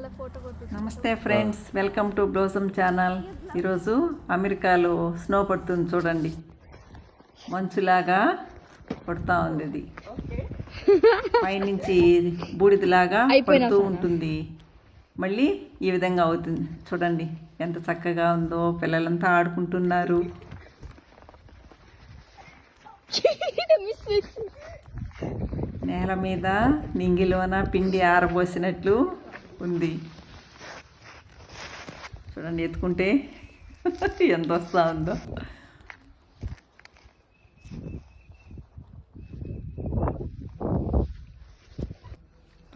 నమస్తే friends welcome to blossom channel. ఈరోజు అమెరికాలో స్నో పడుతుంది చూడండి. మంచులాగా పడుతూ ఉంది ఇది పైనుంచి బూడిదలాగా పడుతూ ఉంటుంది. మళ్ళీ ఈ విధంగా అవుతుంది. చూడండి ఎంత చక్కగా ఉందో పిల్లలంతా ఆడుకుంటున్నారు. నేల మీద నింగిలోన పిండి ఆరబోసినట్లు ఉంది. చూడండి ఎత్తుకుంటే ఎంత వస్తా ఉందో.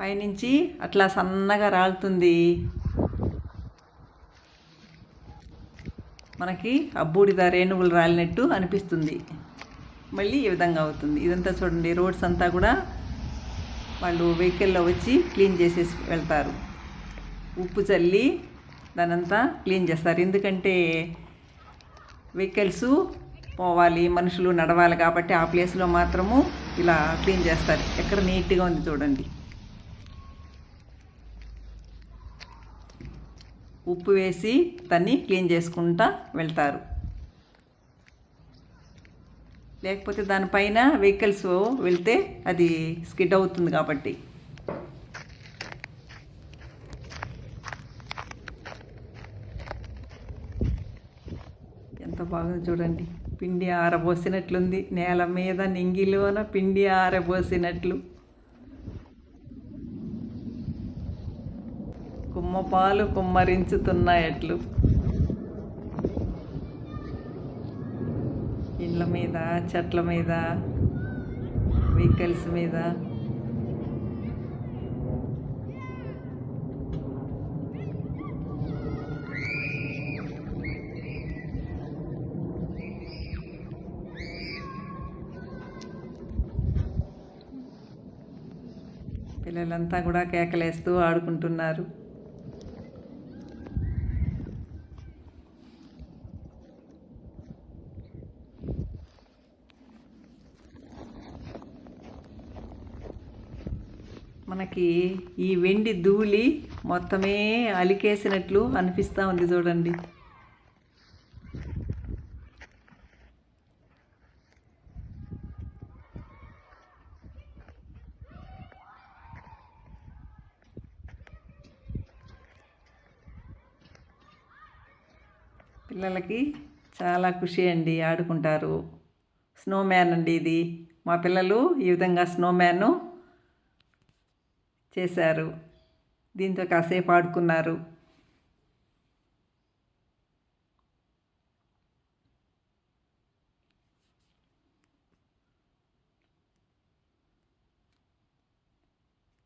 పైనుంచి అట్లా సన్నగా రాలుతుంది. మనకి ఆ బూడిద రేణువులు రాలినట్టు అనిపిస్తుంది. మళ్ళీ ఈ విధంగా అవుతుంది. ఇదంతా చూడండి రోడ్స్ అంతా కూడా వాళ్ళు వెహికల్లో వచ్చి క్లీన్ చేసేసి వెళ్తారు. ఉప్పు చల్లి దానంతా క్లీన్ చేస్తారు. ఎందుకంటే వెహికల్స్ పోవాలి మనుషులు నడవాలి కాబట్టి ఆ ప్లేస్లో మాత్రము ఇలా క్లీన్ చేస్తారు. ఎక్కడ నీట్గా ఉంది చూడండి. ఉప్పు వేసి దాన్ని క్లీన్ చేసుకుంటా వెళ్తారు. లేకపోతే దానిపైన వెహికల్స్ వెళ్తే అది స్కిడ్ అవుతుంది కాబట్టి. ఎంత చూడండి. పిండి ఆరబోసినట్లుంది. నేల మీద నింగిలోన పిండి ఆరబోసినట్లు. కుమ్మపాలు కుమ్మరించుతున్నాయట్లు. ఇండ్ల మీద చెట్ల మీద వెహికల్స్ మీద. పిల్లలంతా కూడా కేకలేస్తూ ఆడుకుంటున్నారు. మనకి ఈ వెండి ధూళి మొత్తమే అలికేసినట్లు అనిపిస్తూ ఉంది చూడండి. పిల్లలకి చాలా ఖుషి అండి ఆడుకుంటారు. స్నో మ్యాన్ అండి ఇది. మా పిల్లలు ఈ విధంగా స్నో మ్యాన్ చేశారు. దీంతో కాసేపు ఆడుకున్నారు.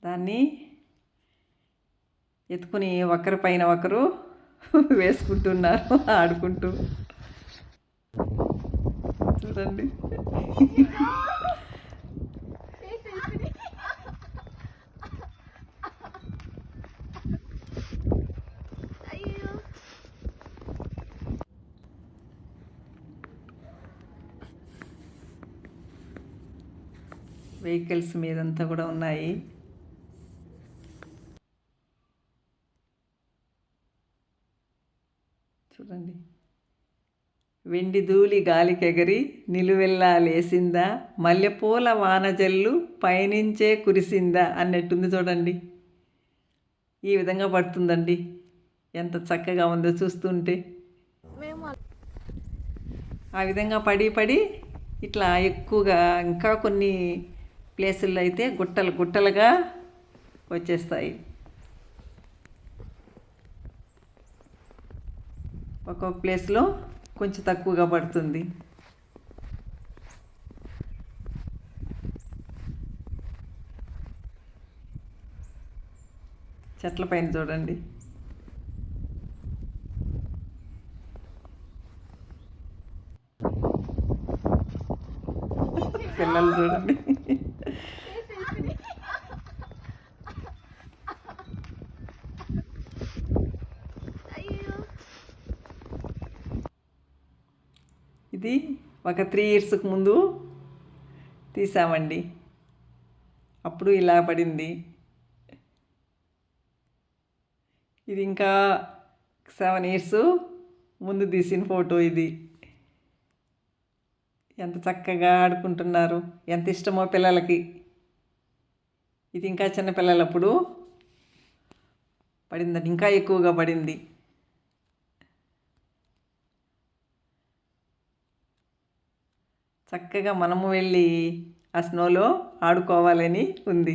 దాన్ని ఎత్తుకుని ఒకరి పైన ఒకరు వేసుకుంటున్నారు ఆడుకుంటూ. చూడండి. వెహికల్స్ మీదంతా కూడా ఉన్నాయి. చూడండి. వెండి ధూళి గాలికెగరి నిలువెల్లా లేసిందా? మల్లెపూల వానజల్లు పయనించే కురిసిందా? అన్నట్టుంది చూడండి. ఈ విధంగా పడుతుందండి. ఎంత చక్కగా ఉందో చూస్తుంటే. ఆ విధంగా పడి పడి ఇట్లా ఎక్కువగా ఇంకా కొన్ని ప్లేసుల్లో అయితే గుట్టలు గుట్టలుగా వచ్చేస్తాయి. ఒక్కొక్క ప్లేస్లో కొంచెం తక్కువగా పడుతుంది. చెట్ల పైన చూడండి. పిల్లలు చూడండి. ఇది ఒక త్రీ ఇయర్స్కి ముందు తీసామండి. అప్పుడు ఇలా పడింది. ఇది ఇంకా సెవెన్ ఇయర్స్ ముందు తీసిన ఫోటో ఇది. ఎంత చక్కగా ఆడుకుంటున్నారు ఎంత ఇష్టమో పిల్లలకి. ఇది ఇంకా చిన్న పిల్లలప్పుడు పడిందండి ఇంకా ఎక్కువగా పడింది. చక్కగా మనము వెళ్ళి ఆ స్నోలో ఆడుకోవాలని ఉంది.